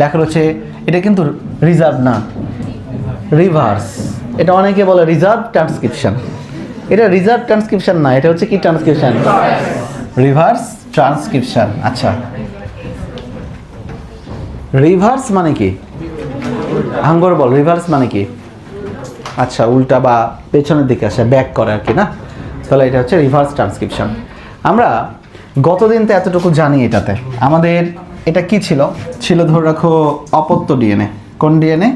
লেখা রয়েছে, এটা কিন্তু রিজার্ভ না, রিভার্স। এটা অনেকে বলে রিজার্ভ ট্রান্সক্রিপশন। এটা রিজার্ভ ট্রান্সক্রিপশন না, এটা হচ্ছে কি ট্রান্সক্রিপশন? রিভার্স ট্রান্সক্রিপশন আচ্ছা। রিভার্স মানে কি? হাঙ্গর বল, রিভার্স মানে কি? আচ্ছা উল্টা বা পেছনের দিকে আসে, ব্যাক করে আর কি, না? তাহলে এটা হচ্ছে রিভার্স ট্রান্সক্রিপশন। আমরা গতদিন তো এতটুকু জানি এটাতে। আমাদের এটা কি ছিল? ছিল ধরে রাখো অপত্য ডিএনএ। কোন ডিএনএ?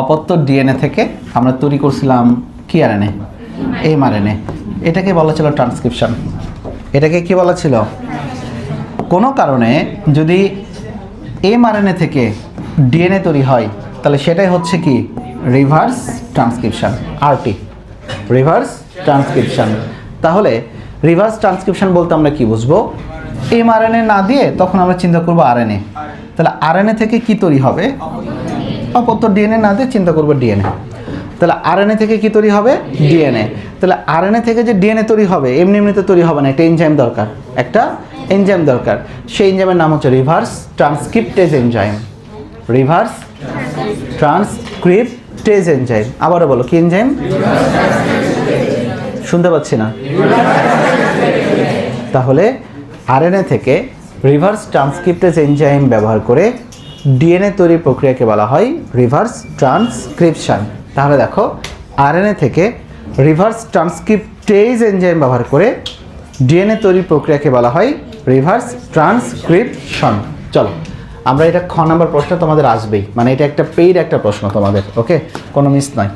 অপত্য ডিএনএ থেকে আমরা তৈরি করছিলাম কি আর আরএনএ? এম আরএনএ এটাকে বলা ছিল ট্রান্সক্রিপশন। এটাকে কি বলা ছিল? কোনো কারণে যদি এম আরএনএ থেকে ডিএনএ তৈরি হয়, তাহলে সেটাই হচ্ছে কি? Reverse transcription RT reverse transcription. তাহলে রিভার্স ট্রান্সক্রিপশন বলতে আমরা কি বুঝব? এম আরএনএ না দিয়ে তখন আমরা চিন্তা করব আরএনএ তাহলে আরএনএ থেকে কি তৈরি হবে? অপত্য ডিএনএ না দিয়ে চিন্তা করব ডিএনএ তাহলে আরএনএ থেকে কি তৈরি হবে? ডিএনএ তাহলে আরএনএ থেকে যে ডিএনএ তৈরি হবে, এমনি এমনিতে তৈরি হবে না, একটা এনজাইম দরকার। একটা এনজাইম দরকার। সেই এনজাইমের নাম হচ্ছে reverse transcriptase enzyme reverse transcriptase enzyme আবারও বলো, কি এনজাইম শুনতে পাচ্ছি না। তাহলে আরএনএ থেকে রিভার্স ট্রান্সক্রিপ্টেজ এনজাইম ব্যবহার করে ডিএনএ তৈরির প্রক্রিয়াকে বলা হয় রিভার্স ট্রান্সক্রিপশন তাহলে দেখো, আরএনএ থেকে রিভার্স ট্রান্সক্রিপ্টেজ এনজাইম ব্যবহার করে ডিএনএ তৈরির প্রক্রিয়াকে বলা হয় রিভার্স ট্রান্সক্রিপশন চলো, আমরা এটা খ নাম্বার প্রশ্ন তোমাদের আসবেই। মানে এটা একটা পেইড একটা প্রশ্ন তোমাদের ওকে কোনো মিস নয়।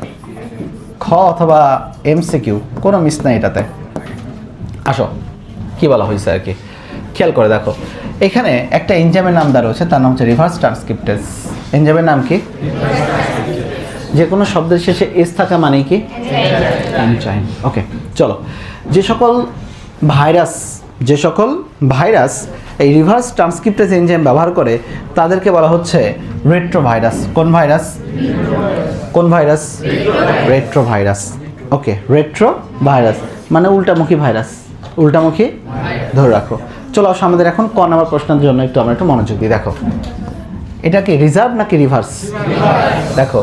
খ অথবা এমসিকিউ কোনো মিস নাই এটাতে। আসো, কি বলা হয়েছে আর কি? খেয়াল করে দেখো। এখানে একটা এনজামের নাম দেওয়া রয়েছে তার নাম হচ্ছে রিভার্স ট্রান্সক্রিপ্টেস এনজামের নাম কি? যে কোনো শব্দের শেষে এস থাকা মানে কি? এনজাইম ওকে চলো। যে সকল ভাইরাস যে সকল ভাইরাস এই রিভার্স ট্রান্সক্রিপ্টেস এনজাইম ব্যবহার করে তাদেরকে বলা হচ্ছে রেট্রো ভাইরাস কোন ভাইরাস? কোন virus? Retrovirus okay retro virus মানে উল্টামুখী ভাইরাস। উল্টামুখী? ধরে রাখো। চলো আসো আমাদের এখন ক নাম্বার প্রশ্নের জন্য একটু আমরা একটু মনোযোগ দিই, দেখো। এটা কি রিজার্ভ নাকি রিভার্স দেখো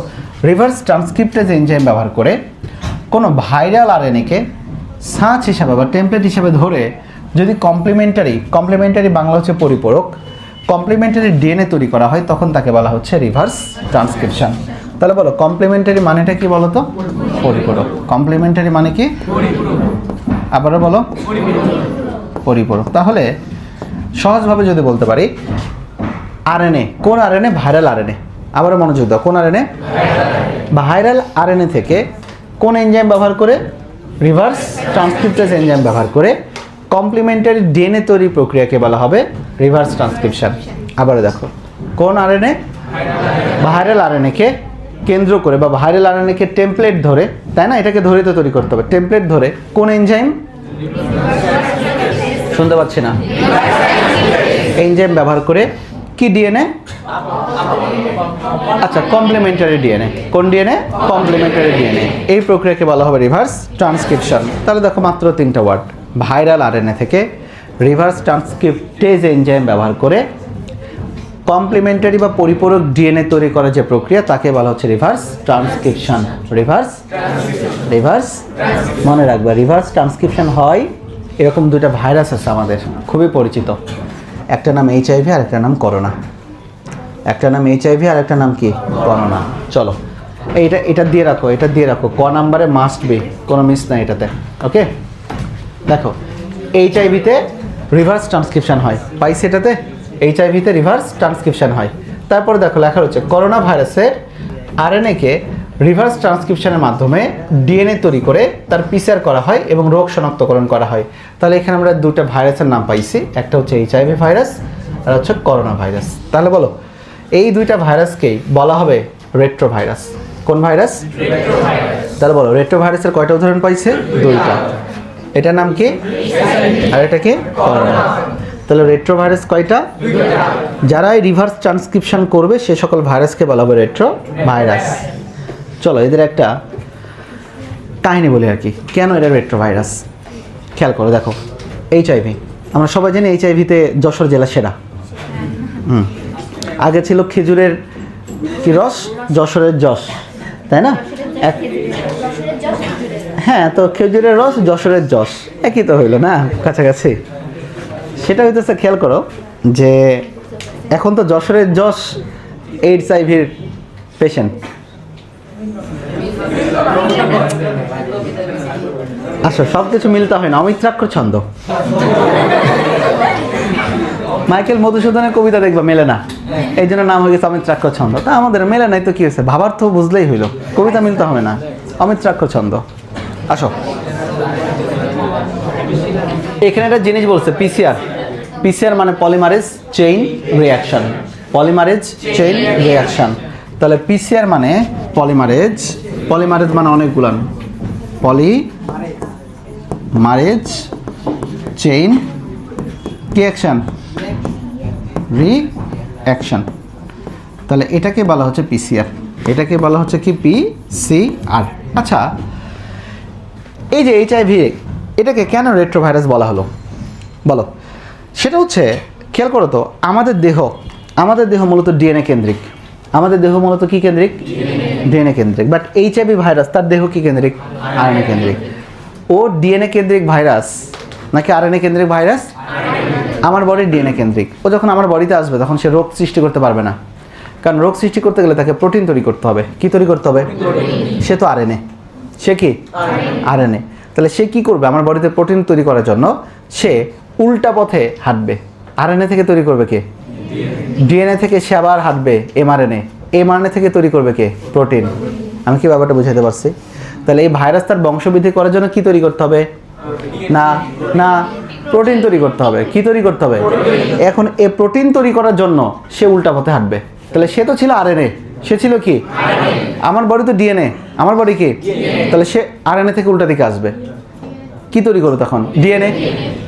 রিভার্স ট্রান্সক্রিপ্টেজ এনজাইম ব্যবহার করে, কোনো ভাইরাল আরএনএকে সাঁচ হিসাবে বা টেমপ্লেট হিসাবে ধরে যদি কমপ্লিমেন্টারি কমপ্লিমেন্টারি বাংলা হচ্ছে পরিপূরক কমপ্লিমেন্টারি ডিএনএ তৈরি করা হয়, তখন তাকে বলা হচ্ছে রিভার্স ট্রান্সক্রিপশন তাহলে বলো কমপ্লিমেন্টারি মানেটা কি বলো তো পরিপূরক। কমপ্লিমেন্টারি মানে কি? আবারও বলো। পরিপূরক। তাহলে সহজভাবে যদি বলতে পারি আরএনএ কোন আরএনএ ভাইরাল আরএনএ আবারও মনোযোগ দাও, কোন আরএনএ ভাইরাল আরএনএ থেকে কোন এনজাইম ব্যবহার করে? রিভার্স ট্রান্সক্রিপ্টেজ এনজাইম ব্যবহার করে কমপ্লিমেন্টারি ডিএনএ তৈরি প্রক্রিয়াকে বলা হবে রিভার্স ট্রান্সক্রিপশন আবারও দেখো, কোন আরএনএ ভাইরাল আরএনএকে কেন্দ্র করে বা ভাইরাল আরএনএকে টেমপ্লেট ধরে, তাই না? এটাকে ধরে তো তৈরি করতে হবে। টেমপ্লেট ধরে কোন এনজাইম শুনতে পাচ্ছি না। এনজাইম ব্যবহার করে কি ডিএনএ? আচ্ছা কমপ্লিমেন্টারি ডিএনএ। কোন ডিএনএ? Complementary DNA. এই প্রক্রিয়াকে বলা হবে রিভার্স ট্রান্সক্রিপশন তাহলে দেখো মাত্র তিনটা ওয়ার্ড ভাইরাল আরএনএ থেকে রিভার্স ট্রান্সক্রিপ্টেজ এনজাইম ব্যবহার করে কমপ্লিমেন্টারি বা পরিপূরক ডিএনএ তৈরি করার যে প্রক্রিয়া, তাকে বলা হচ্ছে রিভার্স ট্রান্সক্রিপশন রিভার্স রিভার্স মনে রাখবে রিভার্স ট্রান্সক্রিপশন হয় এরকম দুইটা ভাইরাস আছে আমাদের, খুবই পরিচিত। একটা নাম এইচআইভি আর একটা নাম করোনা একটা নাম এইচআইভি আর একটা নাম কি? করোনা চলো, এইটা, এটা দিয়ে রাখো, এটা দিয়ে রাখো। ক নাম্বারে মাস্ট বি কোনো মিস নাই এটাতে ওকে দেখো এইচআইভিতে রিভার্স ট্রান্সক্রিপশন হয়। পাইছি এটাতে? এইচআইভিতে রিভার্স ট্রান্সক্রিপশন হয়। তারপরে দেখো, লেখা রয়েছে করোনা ভাইরাসের আরএনএকে রিভার্স ট্রান্সক্রিপশনের মাধ্যমে ডিএনএ তৈরি করে তার পিসার করা হয় এবং রোগ শনাক্তকরণ করা হয়। তাহলে এখানে আমরা দুটা ভাইরাসের নাম পাইছি। একটা হচ্ছে এইচআইভি ভাইরাস আর হচ্ছে করোনা ভাইরাস তাহলে বলো এই দুইটা ভাইরাসকেই বলা হবে রেট্রো ভাইরাস কোন ভাইরাস? তাহলে বলো রেট্রো ভাইরাসের কয়টা উদাহরণ পাইছে? দুইটা। এটার নাম কি? আর এটা কি? করোনা তাহলে রেট্রো ভাইরাস কয়টা? যারা এই রিভার্স ট্রান্সক্রিপশন করবে সে সকল ভাইরাসকে বলা হবে রেট্রো ভাইরাস চলো, এদের একটা কাহিনী বলি আর কি। কেন এটা রেট্রো ভাইরাস খেয়াল করো, দেখো এইচআইভি আমরা সবাই জানি এইচআইভিতে যশোর জেলা সেরা। হুম। আগে ছিল খেজুরের কি রস? যশোরের যশ, তাই না? এক হ্যাঁ তো খেজুরের রস, যশোরের যশ। একই তো হইল, না? কাছাকাছি। সেটা হইতেছে, খেয়াল করো, যে এখন তো যশোরের যশ এইডস আইভির পেশেন্ট আসো সব কিছু মিলতে হয় না। অমিত্রাক্ষর ছন্দ। মাইকেল মধুসূদনের কবিতা দেখবা, মেলে না। এই জন্য নাম হয়ে গেছে অমিত্রাক্ষর ছন্দ। তা আমাদের মেলে নাই তো কি হয়েছে? ভাবার তো বুঝলেই হইল। কবিতা মিলতে হবে না। অমিত্রাক্ষর ছন্দ। আসো। এখানে একটা জিনিস বলছে পিসিআর পিসিআর মানে polymerase chain reaction polymerase chain reaction তাহলে পিসিআর মানে পলিমারেজ পলিমারেজ মানে অনেকগুলান পলি মারেজ চেইন কি অ্যাকশন রি অ্যাকশন তাহলে এটাকে বলা হচ্ছে পিসিআর এটাকে বলা হচ্ছে কি? পি সি আর আচ্ছা এই যে এইচ এইচআইভি এটাকে কেন রেট্রোভাইরাস বলা হলো? বলো। সেটা হচ্ছে, খেয়াল করো তো, আমাদের দেহ আমাদের দেহ মূলত ডিএনএ কেন্দ্রিক। আমাদের দেহ মূলত কি কেন্দ্রিক? ডিএনএ কেন্দ্রিক বাট এইচআইভি ভাইরাস তার দেহ কি কেন্দ্রিক? আরএনএ কেন্দ্রিক। ও ডিএনএ কেন্দ্রিক ভাইরাস নাকি আরএনএ কেন্দ্রিক ভাইরাস আমার বডি ডিএনএ কেন্দ্রিক। ও যখন আমার বডিতে আসবে, তখন সে রোগ সৃষ্টি করতে পারবে না। কারণ রোগ সৃষ্টি করতে গেলে তাকে প্রোটিন তৈরি করতে হবে। কি তৈরি করতে হবে? সে তো আরএনএ সে কি? আরএনএ তাহলে সে কি করবে? আমার বডিতে প্রোটিন তৈরি করার জন্য সে উল্টা পথে হাঁটবে। আরএনএ থেকে তৈরি করবে কে? ডিএনএ থেকে সে আবার হাঁটবে এমআরএনএ এমআরএনএ থেকে তৈরি করবে কে? প্রোটিন আমি কি ব্যাপারটা বুঝাতে পারছি? তাহলে এই ভাইরাস তার বংশবৃদ্ধি করার জন্য কি তৈরি করতে হবে? না না প্রোটিন তৈরি করতে হবে। কি তৈরি করতে হবে? এখন এ প্রোটিন তৈরি করার জন্য সে উল্টা পথে হাঁটবে। তাহলে সে তো ছিল আরএনএ সে ছিল কি? আমার বডি তো ডিএনএ আমার বডি কি? তাহলে সে আরএনএ থেকে উল্টা দিকে আসবে। কি তৈরি করবে তখন? ডিএনএ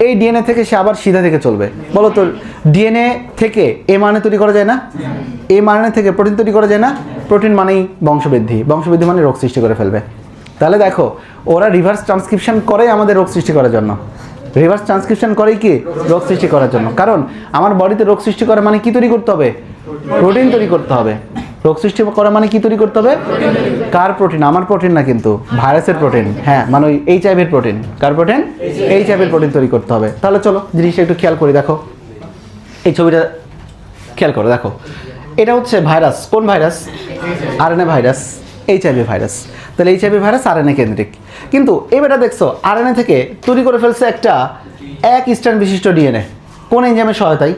এই ডিএনএ থেকে সে আবার সিধা থেকে চলবে। বলো তো ডিএনএ থেকে এ মানে তৈরি করা যায় না? এ মানে থেকে প্রোটিন তৈরি করা যায় না? প্রোটিন মানেই বংশবৃদ্ধি। বংশবৃদ্ধি মানে রোগ সৃষ্টি করে ফেলবে। তাহলে দেখো, ওরা রিভার্স ট্রান্সক্রিপশন করে আমাদের রোগ সৃষ্টি করার জন্য। রিভার্স ট্রান্সক্রিপশন করেই কি? রোগ সৃষ্টি করার জন্য। কারণ, আমার বডিতে রোগ সৃষ্টি করে মানে কি তৈরি করতে হবে? প্রোটিন তৈরি করতে হবে। রোগ সৃষ্টি করা মানে কি তৈরি করতে হবে? কার প্রোটিন আমার প্রোটিন না কিন্তু, ভাইরাসের প্রোটিন হ্যাঁ মানে ওই এইচ আইভির প্রোটিন কার প্রোটিন এইচ আইভির প্রোটিন তৈরি করতে হবে। তাহলে চলো, জিনিসটা একটু খেয়াল করি দেখো। এই ছবিটা খেয়াল করো, দেখো। এটা হচ্ছে ভাইরাস। কোন virus? RNA virus. H IV virus. তাহলে এইচ আইভি ভাইরাস আর আরএনএ কেন্দ্রিক। কিন্তু এবারটা দেখছ আর আরএনএ থেকে তৈরি করে ফেলছে একটা এক স্ট্যান্ড বিশিষ্ট ডিএনএ কোন এনজামের সহায়তায়?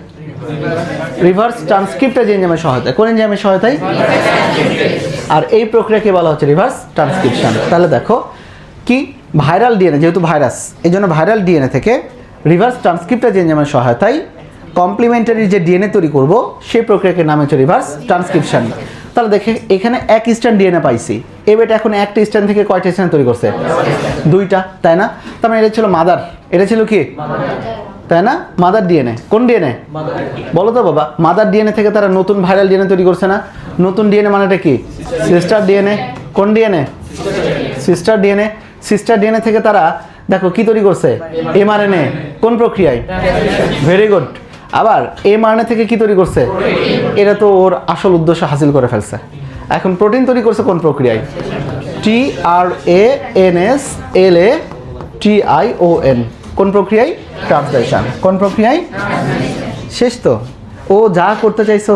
রিভার্স ট্রান্সক্রিপ্টেজ এনজামের সহায়তায়। কোন এনজামের সহায়তায়? আর এই প্রক্রিয়াকে বলা হচ্ছে রিভার্স ট্রান্সক্রিপশন তাহলে দেখো, কি? ভাইরাল ডিএনএ যেহেতু ভাইরাস এই জন্য ভাইরাল ডিএনএ থেকে রিভার্স ট্রান্সক্রিপ্টেজ এনজামের সহায়তায় কমপ্লিমেন্টারি যে ডিএনএ তৈরি করব, সেই প্রক্রিয়াকে নাম হচ্ছে রিভার্স ট্রান্সক্রিপশন তাহলে দেখে, এখানে এক স্ট্যান্ড ডিএনএ পাইছি। এ বেটা এখন একটা স্ট্যান্ড থেকে কয়টা স্ট্যান্ড তৈরি করছে? দুইটা, তাই না? তার মানে এটা ছিল মাদার এটা ছিল কি? তাই না? মাদার ডিএনএ কোন ডিএনএ বলো তো বাবা মাদার ডিএনএ থেকে তারা নতুন ভাইরাল ডিএনএ তৈরি করছে না? নতুন ডিএনএ মানেটা কি? সিস্টার ডিএনএ কোন DNA sister DNA sister DNA থেকে তারা, দেখো কি তৈরি করছে? এমআরএনএ কোন প্রক্রিয়ায়? ভেরি গুড আবার এমআরএনএ থেকে কি তৈরি করছে? এটা তো ওর আসল উদ্দেশ্য হাসিল করে ফেলছে। এখন প্রোটিন তৈরি করছে কোন প্রক্রিয়ায়? T R A N S L A T I O N কোন প্রক্রিয়ায়? ট্রান্সলেশন। কোন প্রক্রিয়ায়? শেষ তো। ও যা করতে চাইছো,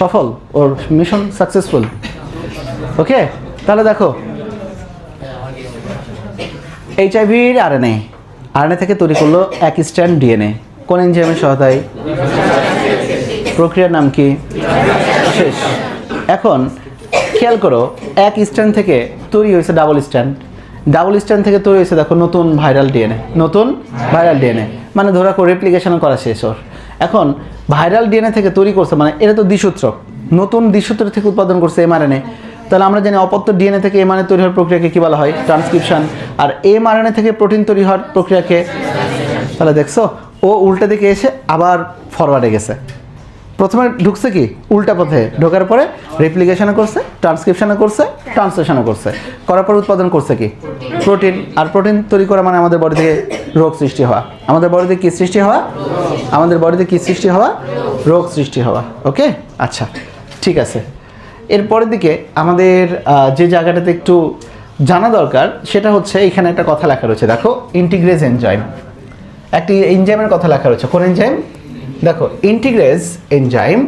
সফল ওর মিশন সাকসেসফুল ওকে? তাহলে দেখো। এইচ আইভি আর এইচআইভির আরএনএ আরএনএ থেকে তৈরি করল এক স্ট্যান্ড ডিএনএ কোন এনজাইমের সহায়তায়? প্রক্রিয়ার নাম কি? শেষ। এখন খেয়াল করো, এক স্ট্যান্ড থেকে তৈরি হয়েছে ডাবল স্ট্যান্ড ডাবল স্ট্যান্ড থেকে তৈরি হয়েছে, দেখো, নতুন ভাইরাল ডিএনএ নতুন ভাইরাল ডিএনএ মানে ধরা করে রেপ্লিকেশন করা শেষ ওর। এখন ভাইরাল ডিএনএ থেকে তৈরি করছে মানে এটা তো দ্বিসূত্রক নতুন দ্বিসূত্র থেকে উৎপাদন করছে এমআরএনএ তাহলে আমরা জানি অপত্য ডিএনএ থেকে এমআরএনএ তৈরি হওয়ার প্রক্রিয়াকে কী বলা হয়? ট্রান্সক্রিপশন আর এমআরএনএ থেকে প্রোটিন তৈরি হওয়ার প্রক্রিয়াকে, তাহলে দেখছ, ও উল্টা দিকে এসে আবার ফরওয়ার্ডে গেছে। প্রথমে ঢুকছে কি? উল্টা পথে। ঢোকার পরে রেপ্লিকেশনও করছে ট্রান্সক্রিপশনও করছে ট্রান্সলেশনও করছে। করার পর উৎপাদন করছে কি? প্রোটিন আর প্রোটিন তৈরি করা মানে আমাদের বডি থেকে রোগ সৃষ্টি হওয়া। আমাদের বডিতে কি সৃষ্টি হওয়া? আমাদের বডিতে কি সৃষ্টি হওয়া? রোগ সৃষ্টি হওয়া। ওকে আচ্ছা ঠিক আছে। এরপরের দিকে আমাদের যে জায়গাটাতে একটু জানা দরকার, সেটা হচ্ছে এখানে একটা কথা লেখা রয়েছে। দেখো ইন্টিগ্রেজ এনজাইম একটি এনজাইমের কথা লেখা রয়েছে। কোন এনজাইম দেখো ইন্টিগ্রেজ এনজাইম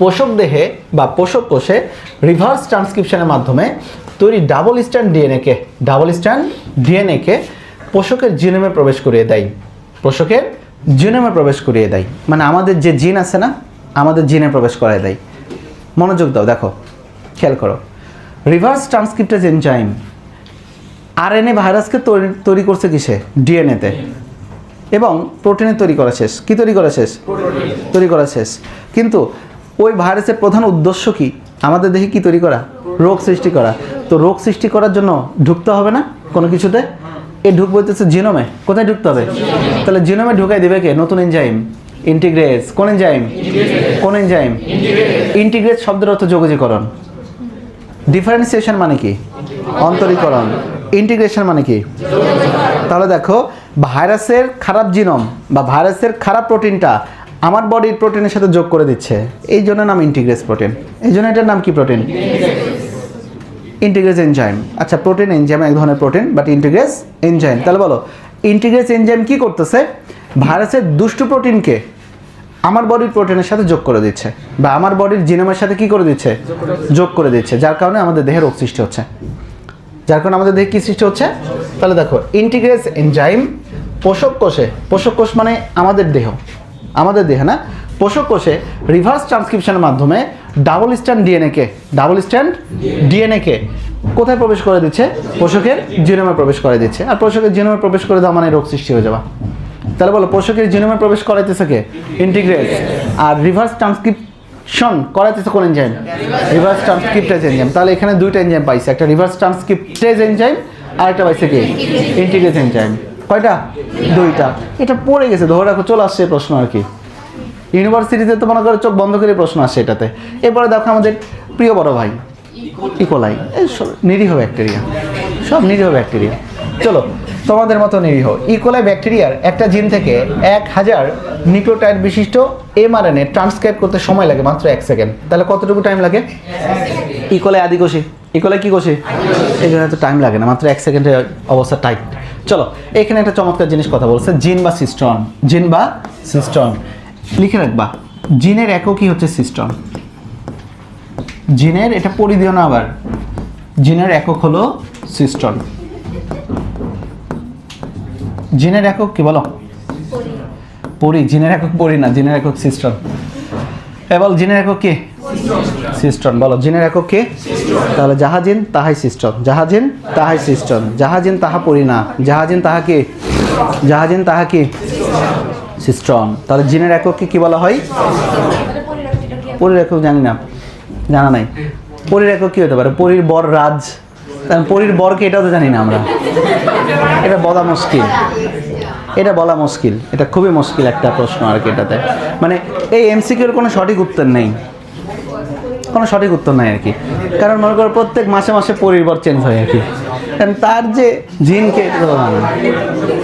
পোষক দেহে বা পোষক কোষে রিভার্স ট্রান্সক্রিপশনের মাধ্যমে তৈরি ডাবল স্ট্যান্ড ডিএনএকে ডাবল স্ট্যান্ড ডিএনএকে পোষকের জিনোমে প্রবেশ করিয়ে দেয়। পোষকের জিনোমে প্রবেশ করিয়ে দেয়। মানে আমাদের যে জিন আছে না, আমাদের জিনে প্রবেশ করায় দেয়। মনোযোগ দাও, দেখো, খেয়াল করো। রিভার্স ট্রান্সক্রিপ্টেজ এনজাইম আরএনএ ভাইরাসকে তৈরি তৈরি করছে কিসে? ডিএনএতে এবং প্রোটিনে তৈরি করা শেষ। কি তৈরি করা শেষ? তৈরি করা শেষ। কিন্তু ওই ভাইরাসের প্রধান উদ্দেশ্য কি? আমাদের দেহে কি তৈরি করা? রোগ সৃষ্টি করা। তো রোগ সৃষ্টি করার জন্য ঢুকতে হবে না কোনো কিছুতে? এ ঢুকবো হচ্ছে জিনোমে কোথায় ঢুকতে হবে? তাহলে জিনোমে ঢুকাই দেবে কে? নতুন এনজাইম ইন্টিগ্রেস কোন এনজাইম কোন এনজাইম ইন্টিগ্রেস শব্দের অর্থ যোগাযোগকরণ ডিফারেন্সিয়েশন মানে কি? অন্তরীকরণ। ইন্টিগ্রেশন মানে কি? তাহলে দেখো, ভাইরাসের খারাপ জিনম বা ভাইরাসের খারাপ প্রোটিনটা আমার বডির প্রোটিনের সাথে যোগ করে দিচ্ছে। এই জন্য নাম ইন্টিগ্রেস প্রোটিন এই জন্য এটার নাম কি প্রোটিন ইন্টিগ্রেস এনজাইম আচ্ছা প্রোটিন এনজাইম এক ধরনের প্রোটিন বাট ইন্টিগ্রেস এনজাইম তাহলে বলো ইন্টিগ্রেস এনজাইম কি করতেছে? ভাইরাসের দুষ্টু প্রোটিনকে আমার বডির প্রোটিনের সাথে যোগ করে দিচ্ছে বা আমার বডির জিনোমের সাথে কি করে দিচ্ছে? যোগ করে দিচ্ছে, যার কারণে আমাদের দেহে রোগ সৃষ্টি হচ্ছে। যার কারণে আমাদের দেহে কী সৃষ্টি হচ্ছে? তাহলে দেখো ইন্টিগ্রেস এনজাইম পোষক কোষে, পোষক কোষ মানে আমাদের দেহ আমাদের দেহ না? পোষক কোষে রিভার্স ট্রান্সক্রিপশনের মাধ্যমে ডাবল স্ট্যান্ড ডিএনএকে ডাবল স্ট্যান্ড ডিএনএকে কোথায় প্রবেশ করে দিচ্ছে? পোষকের জিনোমে প্রবেশ করে দিচ্ছে। আর পোষকের জিনোমে প্রবেশ করে দেওয়া মানে রোগ সৃষ্টি হয়ে যাওয়া। তাহলে বলো, পোষকের জিনোমে প্রবেশ করাইতেছে কে? ইন্টিগ্রেট আর রিভার্স ট্রান্সক্রিপশন করাইতেছে কোন এনজাইম রিভার্স ট্রান্সক্রিপ্টেজ এনজাইম তাহলে এখানে দুইটা এনজাইম পাইছে। একটা রিভার্স ট্রান্সক্রিপ্টেজ এনজাইম আর একটা পাইছে কি? ইন্টিগ্রেজ এনজাইম কয়টা? দুইটা। এটা পড়ে গেছে। ধরে রাখো, চলে আসছে এই প্রশ্ন আর কি। ইউনিভার্সিটিতে তো মনে করো চোখ বন্ধ করে প্রশ্ন আসে এটাতে। এরপরে দেখো আমাদের প্রিয় বড় ভাই ইকোলাই এই সব নিরীহ ব্যাকটেরিয়া সব নিরীহ ব্যাকটেরিয়া চলো, তোমাদের মতো নিরীহ। ইকোলাই ব্যাকটেরিয়ার একটা জিন থেকে এক হাজার নিউক্লিওটাইড বিশিষ্ট এমআরএনএ ট্রান্সক্রাইব করতে সময় লাগে মাত্র এক সেকেন্ড তাহলে কতটুকু টাইম লাগে? ইকোলাই আদি কোষে। ইকোলাই কি কোষে? জন্য এত টাইম লাগে না, মাত্র এক সেকেন্ডের অবস্থা টাইট চলো, এখানে একটা চমৎকার জিনিস কথা বলছে জিন বা সিস্টন জিন বা সিস্টন লিখে রাখবা জিনের এককই হচ্ছে সিস্টন জিনের এটা দিও না আবার? জিনের একক হলো সিস্টন জিনের একক কি বলো? পড়ি জিনের একক পড়ি না, জিনের একক সিস্টন এ বল, জিনের একক কি? সিস্টন বলো, জিনের একক কে? তাহলে যাহাজিন তাহাই সিস্টন যাহাজিন তাহাই সিস্টন যাহাজিন তাহা পড়ি না। যাহাজিন তাহা কি? যাহাজিন তাহা কি? সিস্টন তাহলে জিনের একক কি বলা হয়? পরির একক জানি না, জানা নাই। পরির একক কি হতে পারে? পরির বর রাজ। পরির বরকে এটাও তো জানি না আমরা। এটা বলা মুশকিল। এটা বলা মুশকিল। এটা খুবই মুশকিল একটা প্রশ্ন আর কি এটাতে। মানে এই এমসিকিউর কোনো সঠিক উত্তর নেই। কোনো সঠিক উত্তর নাই আর কি। কারণ মনে করো প্রত্যেক মাসে মাসে পরিবার চেঞ্জ হয় আর কি। কারণ তার যে না।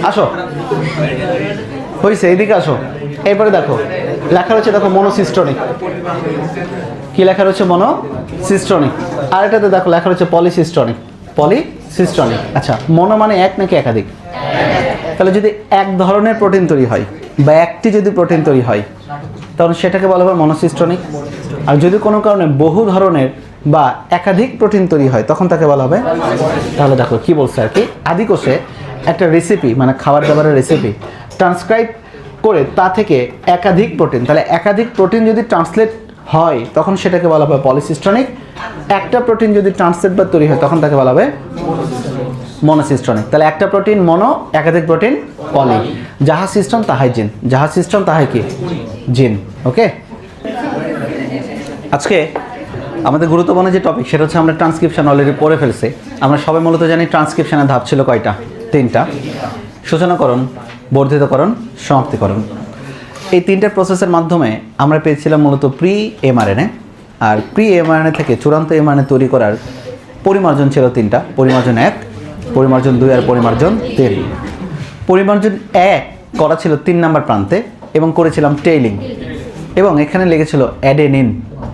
আসো। হয়েছে এইদিকে আসো। এরপরে দেখো। লেখা রয়েছে দেখো মনোসিস্টনিক। কি লেখা রয়েছে মনো? সিস্টনিক। আর এটাতে দেখো লেখা রয়েছে পলিসিস্টনিক পলিসিস্টনিক আচ্ছা মনো মানে এক নাকি একাধিক? তাহলে যদি এক ধরনের প্রোটিন তৈরি হয় বা একটি যদি প্রোটিন তৈরি হয় তখন সেটাকে বলা হয় মনোসিস্টনিক। আর যদি কোনো কারণে বহু ধরনের বা একাধিক প্রোটিন তৈরি হয় তখন তাকে বলা হবে তাহলে দেখো কি বলছে আর কি আদিকোষে একটা রেসিপি মানে খাবার দাবারের রেসিপি ট্রান্সক্রাইব করে তা থেকে একাধিক প্রোটিন তাহলে একাধিক প্রোটিন যদি ট্রান্সলেট হয় তখন সেটাকে বলা হবে পলিসিস্টনিক একটা প্রোটিন যদি ট্রান্সলেট বা তৈরি হয়, তখন তাকে বলা হবে মনোসিস্টনিক তাহলে একটা প্রোটিন মনো একাধিক প্রোটিন পলি যাহা সিস্টেম তাহাই জিন যাহা সিস্টেম তাহাই কি? জিন ওকে আজকে আমাদের গুরুত্বপূর্ণ যে টপিক সেটা হচ্ছে আমরা ট্রান্সক্রিপশন অলরেডি পড়ে ফেলছি। আমরা সবাই মূলত জানি ট্রান্সক্রিপশনের ধাপ ছিল কয়টা? তিনটা। সূচনাকরণ বর্ধিতকরণ সমাপ্তিকরণ এই তিনটে প্রসেসের মাধ্যমে আমরা পেয়েছিলাম মূলত প্রি এমআরএনএ আর প্রি এমআরএনএ থেকে চূড়ান্ত এমআরএনএ তৈরি করার পরিমার্জন ছিল তিনটা। পরিমার্জন এক পরিমার্জন দুই আর পরিমার্জন তিন। পরিমার্জন এক করা ছিল তিন নাম্বার প্রান্তে এবং করেছিলাম টেইলিং এবং এখানে লেগেছিল অ্যাডে নিন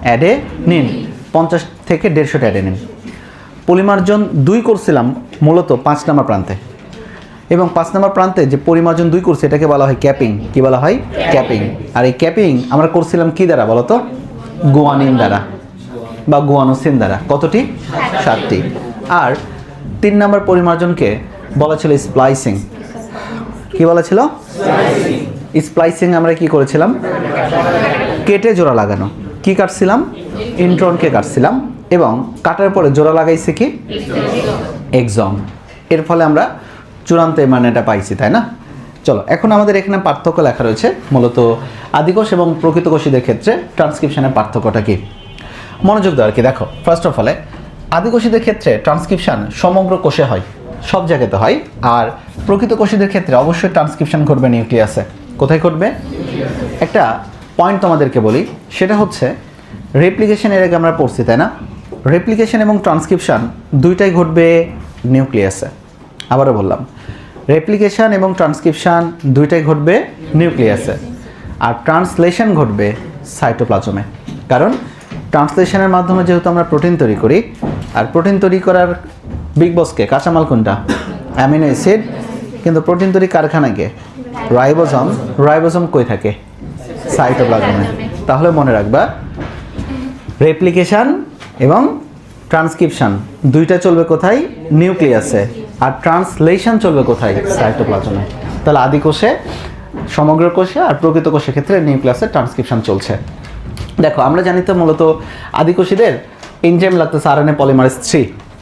অ্যাডে নিন পঞ্চাশ থেকে দেড়শোটা অ্যাডেনিন পরিমার্জন দুই করছিলাম মূলত পাঁচ নাম্বার প্রান্তে। এবং পাঁচ নম্বর প্রান্তে যে পরিমার্জন দুই করছে এটাকে বলা হয় ক্যাপিং কি বলা হয়? ক্যাপিং আর এই ক্যাপিং আমরা করছিলাম কি দ্বারা বলতো? গোয়ানিন দ্বারা বা গোয়ানোসিন দ্বারা কতটি? সাতটি। আর তিন নম্বর পরিমার্জনকে বলা ছিল স্প্লাইসিং। কি বলা ছিল? স্প্লাইসিং। আমরা কি করেছিলাম? কেটে জোড়া লাগানো। কি কাটছিলাম? ইন্ট্রনকে কাটছিলাম এবং কাটার পরে জোড়া লাগাইছে কি? এক্সম এর ফলে আমরা চূড়ান্ত মানেটা পাইছি তাই না? চলো, এখন আমাদের এখানে পার্থক্য লেখা রয়েছে, মূলত আদিকোষ এবং প্রকৃত কোষীদের ক্ষেত্রে ট্রান্সক্রিপশনের পার্থক্যটা কি? মনোযোগ দেওয়ার কি? দেখো ফার্স্ট অফ অলে আদিকোষীদের ক্ষেত্রে ট্রান্সক্রিপশন সমগ্র কোষে হয়, সব জায়গাতে হয়, আর প্রকৃত কোষীদের ক্ষেত্রে অবশ্যই ট্রান্সক্রিপশন ঘটবে নিউক্লিয়াসে। কোথায় ঘটবে? একটা পয়েন্ট তোমাদেরকে বলি, সেটা হচ্ছে রেপ্লিকেশন এর আগে আমরা পড়ছি, তাই না? রেপ্লিকেশন এবং ট্রান্সক্রিপশন দুইটাই ঘটবে নিউক্লিয়াসে। আবারও বললাম রেপ্লিকেশন এবং ট্রান্সক্রিপশন দুইটাই ঘটবে নিউক্লিয়াসে। আর ট্রান্সলেশন ঘটবে সাইটোপ্লাজমে কারণ ট্রান্সলেশনের মাধ্যমে যেহেতু আমরা প্রোটিন তৈরি করি, আর প্রোটিন তৈরি করার বিগ বসকে কাঁচামাল কোনটা? অ্যামিনো অ্যাসিড কিন্তু প্রোটিন তৈরি কারখানাকে রাইবোজম রাইবোজম কই থাকে? সাইটোপ্লাজমে তাহলে মনে রাখবা রেপ্লিকেশন এবং ট্রান্সক্রিপশন দুইটা চলবে কোথায়? নিউক্লিয়াসে। আর ট্রান্সলেশন চলবে কোথায়? সাইটোপ্লাজমে তাহলে আদি কোষে, সমগ্র কোষে আর প্রকৃত কোষের ক্ষেত্রে নিউক্লিয়াসে ট্রান্সক্রিপশন চলছে। দেখো, আমরা জানি তো মূলত আদিকোষীদের এনজাইম লাগতেছে আরএনএ পলিমারেজ থ্রি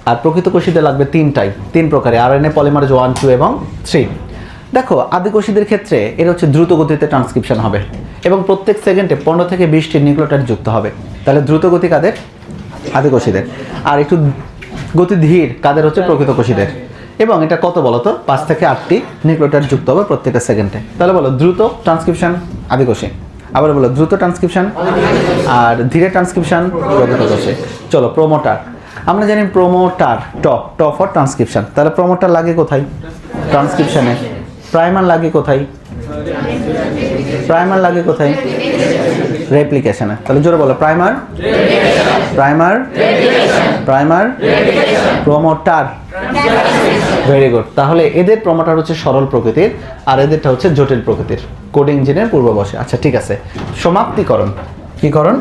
আর প্রকৃত কোষীদের লাগবে তিনটাই, তিন প্রকারে আর আরএনএ পলিমারেজ ওয়ান টু এবং থ্রি দেখো আদিকোষীদের ক্ষেত্রে এর হচ্ছে দ্রুত গতিতে ট্রান্সক্রিপশন হবে এবং প্রত্যেক সেকেন্ডে পনেরো থেকে বিশটি নিউক্লিওটাইড যুক্ত হবে। তাহলে দ্রুত গতি কাদের? আদিকোষীদের আর একটু গতি ধীর কাদের হচ্ছে প্রকৃত কোষীদের? এবং এটা কত বলো তো? পাঁচ থেকে আটটি নিউক্লিওটাইড যুক্ত হবে প্রত্যেকটা সেকেন্ডে। তাহলে বলো, দ্রুত ট্রান্সক্রিপশন আদিকোষী আবার বলো, দ্রুত ট্রান্সক্রিপশন আর ধীরে ট্রান্সক্রিপশন প্রকৃত কোষে। চলো প্রোমোটার আমরা জানি প্রোমোটার ট ট ফর ট্রান্সক্রিপশন তাহলে প্রোমোটার লাগে কোথায়? ট্রান্সক্রিপশনে প্রাইমার লাগে কোথায়? প্রাইমার লাগে কোথায়? রেপ্লিকেশনে তাহলে জোরে বলো primer primer primer promoter very good তাহলে এদের প্রোমোটার হচ্ছে সরল প্রকৃতির, আর এদেরটা হচ্ছে জটিল প্রকৃতির। কোডিং ইঞ্জিনের পূর্ববশে আচ্ছা ঠিক আছে। সমাপ্তিকরণ। কি করণ?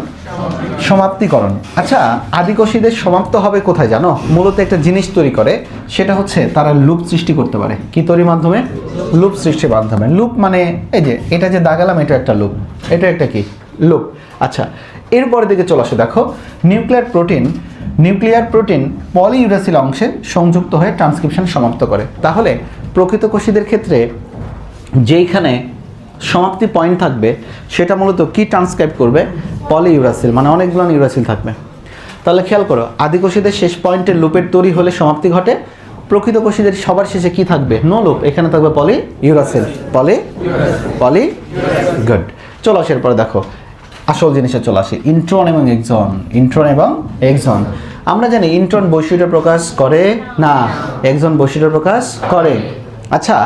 সমাপ্তিকরণ। আচ্ছা আদিকোষীদের সমাপ্ত হবে কোথায় জানো? মূলত একটা জিনিস তৈরি করে, সেটা হচ্ছে তারা লুপ সৃষ্টি করতে পারে। কি তৈরির মাধ্যমে? লুপ সৃষ্টির মাধ্যমে। লুপ মানে এই যে, এটা যে দাগালাম, এটা একটা লুপ। এটা একটা কি? লুপ। আচ্ছা এরপরে দিকে চলে আসো। দেখো, nuclear protein nuclear protein polyuracil অংশে সংযুক্ত হয়ে ট্রান্সক্রিপশন সমাপ্ত করে। তাহলে প্রকৃত কোষীদের ক্ষেত্রে যেইখানে সমাপ্তি পয়েন্ট থাকবে, সেটা মূলত কি ট্রান্সক্রাইব করবে? পলিইউরাসিল মানে অনেকগুলো ইউরাসিল থাকবে। তাহলে খেয়াল করো আদিকোষীদের শেষ পয়েন্টের লুপের তৈরি হলে সমাপ্তি ঘটে। প্রকৃত কোষীদের সবার শেষে কি থাকবে? নো লুপ এখানে থাকবে পলি ইউরাসিল পলি পলি গুড চলো আসি এরপরে দেখো। আসল জিনিসে চলে আসি। ইন্ট্রন এবং এক্সন ইন্ট্রন এবং এক্সন আমরা জানি ইন্ট্রন বৈশিষ্ট্য প্রকাশ করে না এক্সন বৈশিষ্ট্য প্রকাশ করে। আচ্ছা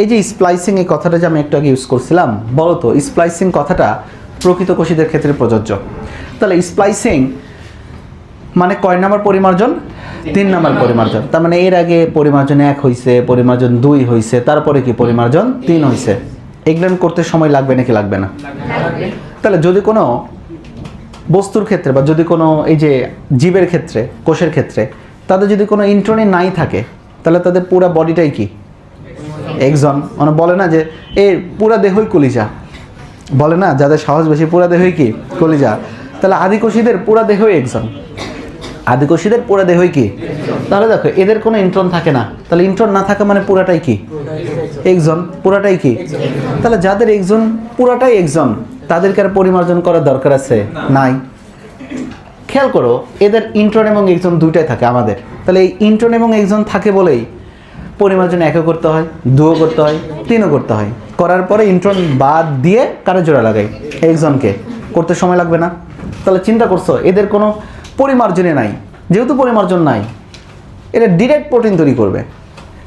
এই যে স্প্লাইসিং এই কথাটা যে আমি একটু আগে ইউজ করছিলাম, বলো তো স্প্লাইসিং কথাটা প্রকৃত কোষীদের ক্ষেত্রে প্রযোজ্য। তাহলে স্প্লাইসিং মানে কয় নাম্বার পরিমার্জন? তিন নাম্বার পরিমার্জন। তার মানে এর আগে পরিমার্জন এক হয়েছে পরিমার্জন দুই হয়েছে তারপরে কি পরিমার্জন তিন হয়েছে এগুলো করতে সময় লাগবে নাকি লাগবে না? তাহলে যদি কোনো বস্তুর ক্ষেত্রে বা যদি কোনো এই যে জীবের ক্ষেত্রে, কোষের ক্ষেত্রে, তাদের যদি কোনো ইন্ট্রনি নাই থাকে, তাহলে তাদের পুরা বডিটাই কি? একজন মানে বলে না যে, এ, পুরা দেহই কলিজা। বলে না, যাদের সাহস বেশি, পুরা দেহই কি? কলিজা। তাহলে আদিকোষীদের পুরা দেহই একজন আদিকোষীদের পুরা দেহই কি? তাহলে দেখো, এদের কোনো ইন্ট্রন থাকে না। তাহলে ইন্ট্রন না থাকা মানে পুরাটাই কি? একজন পুরাটাই কি? তাহলে যাদের একজন পুরাটাই একজন তাদেরকে আর পরিমার্জন করার দরকার আছে? নাই। খেয়াল করো এদের ইন্ট্রন এবং একজন দুইটাই থাকে আমাদের। তাহলে এই ইন্ট্রন এবং একজন থাকে বলেই পরিমার্জন একও করতে হয় দুও করতে হয় তিনও করতে হয়। করার পরে ইন্ট্রন বাদ দিয়ে কারও জোড়া লাগাই একজনকে। করতে সময় লাগবে না। তাহলে চিন্তা করছ এদের কোনো পরিমার্জনে নাই। যেহেতু পরিমার্জন নাই এরা ডিরেক্ট প্রোটিন তৈরি করবে।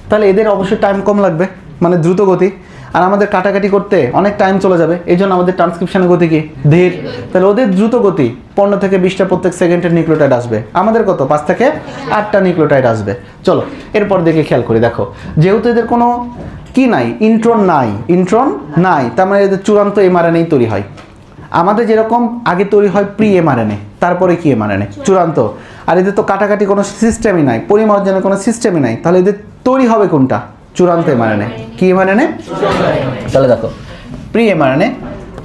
তাহলে এদের অবশ্যই টাইম কম লাগবে মানে দ্রুত গতি। আর আমাদের কাটাকাটি করতে অনেক টাইম চলে যাবে। এই জন্য আমাদের ট্রান্সক্রিপশনের গতি কি? ধীর। তাহলে ওদের দ্রুত গতি, পনেরো থেকে বিশটা প্রত্যেক সেকেন্ডের নিউক্লিওটাইড আসবে। আমাদের কত? পাঁচ থেকে আটটা নিউক্লোটাইড আসবে। চলো, এরপর দিকে খেয়াল করি, দেখো। যেহেতু এদের কোনো কি নাই, ইন্ট্রন নাই ইন্ট্রন নাই, তার মানে এদের চূড়ান্ত এমআরএনএই তৈরি হয়। আমাদের যেরকম আগে তৈরি হয় প্রি এমআরএনএ তারপরে কি এমআরএনএ চূড়ান্ত। আর এদের তো কাটাকাটি কোনো সিস্টেমই নাই, পরিমার্জনের কোনো সিস্টেমই নাই, তাহলে এদের তৈরি হবে কোনটা? চূড়ান্ত এমআরএনএ কি এমআরএনএ তাহলে দেখো, প্রি এমআরএনএ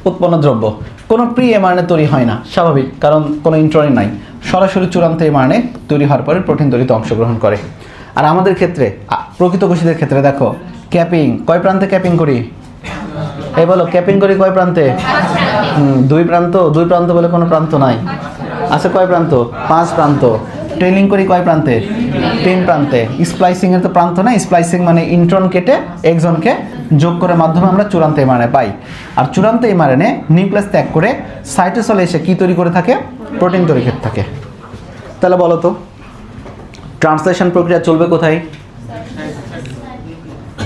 উৎপন্ন দ্রব্য। কোনো প্রি এমআরএনএ তৈরি হয় না, স্বাভাবিক, কারণ কোনো ইন্ট্রনি নাই। সরাসরি চূড়ান্ত এমআরএনএ তৈরি হওয়ার পরে প্রোটিন তৈরিতে অংশগ্রহণ করে। আর আমাদের ক্ষেত্রে প্রকৃত কোষীদের ক্ষেত্রে দেখো, ক্যাপিং, কয় প্রান্তে ক্যাপিং করি? এই বলো, ক্যাপিং করি কয় প্রান্তে? দুই প্রান্ত দুই প্রান্ত বলে কোনো প্রান্ত নাই। আছে কয় প্রান্ত? পাঁচ প্রান্ত। ট্রেনিং করি কয় প্রান্তে? তিন প্রান্তে। স্প্লাইসিং এর তো প্রান্ত না স্প্লাইসিং মানে ইন্ট্রন কেটে একজনকে যোগ করে মাধ্যমে আমরা চূড়ান্ত এমআরএ পাই। আর চূড়ান্ত এমআরএনএ নিউক্লিয়াস ত্যাগ করে সাইটোসলে এসে কি তৈরি করে থাকে? প্রোটিন তৈরি করতে থাকে। তাহলে বলো তো ট্রান্সলেশন প্রক্রিয়া চলবে কোথায়?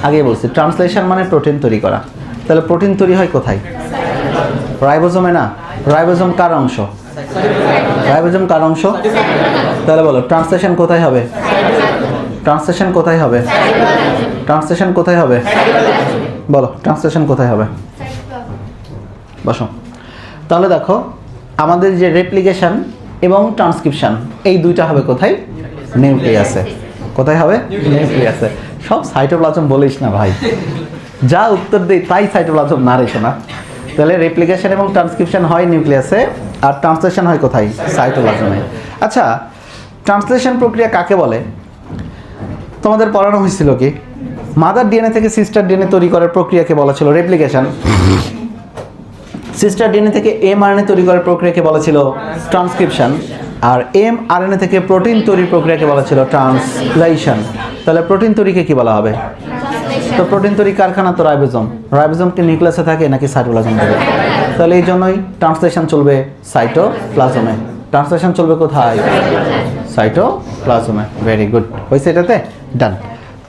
আগে বলছি ট্রান্সলেশন মানে প্রোটিন তৈরি করা। তাহলে প্রোটিন তৈরি হয় কোথায়? রাইবোজোমে না? রাইবোজোম কার অংশ? রাইবোজোম কার অংশ? তাহলে বলো ট্রান্সলেশন কোথায় হবে? ট্রান্সলেশন কোথায় হবে? ট্রান্সলেশন কোথায় হবে? বলো ট্রান্সলেশন কোথায় হবে? বসো। তাহলে দেখো, আমাদের যে রেপ্লিকেশন এবং ট্রান্সক্রিপশন এই দুইটা হবে কোথায়? নিউক্লিয়াসে কোথায় হবে? নিউক্লিয়াসে সব সাইটোপ্লাজম বলিস না ভাই। যা উত্তর দেই, তাই সাইটোপ্লাজম না রেখে না তাহলে রেপ্লিকেশন এবং ট্রান্সক্রিপশন হয় নিউক্লিয়াসে আর ট্রান্সলেশন হয় কোথায়? সাইটোপ্লাজমে আচ্ছা ট্রান্সলেশন প্রক্রিয়া কাকে বলে? তোমাদের পড়ানো হয়েছিল কি? মাদার ডিএনএ থেকে সিস্টার ডিএনএ তৈরি করার প্রক্রিয়াকে বলা ছিল রেপ্লিকেশন সিস্টার ডিএনএ থেকে এম আরএনএ তৈরি করার প্রক্রিয়াকে বলা ছিল ট্রান্সক্রিপশন আর এম আরএনএ থেকে প্রোটিন তৈরির প্রক্রিয়াকে বলা ছিল ট্রান্সলেশন তাহলে প্রোটিন তৈরিকে কি বলা হবে? তো প্রোটিন তৈরি কারখানা তো রাইবোজম রাইবোজম কি নিউক্লিয়াসে থাকে নাকি সাইটোপ্লাজম থাকে? তাহলে এই জন্যই ট্রান্সলেশন চলবে সাইটোপ্লাজমে ট্রান্সলেশন চলবে কোথায়? সাইটোপ্লাজমে। ভেরি গুড হয়েছে এটাতে? ডান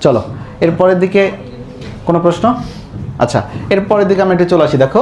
চলো, এরপরের দিকে কোনো প্রশ্ন? আচ্ছা এরপরের দিকে আমি একটু চলে আসি, দেখো।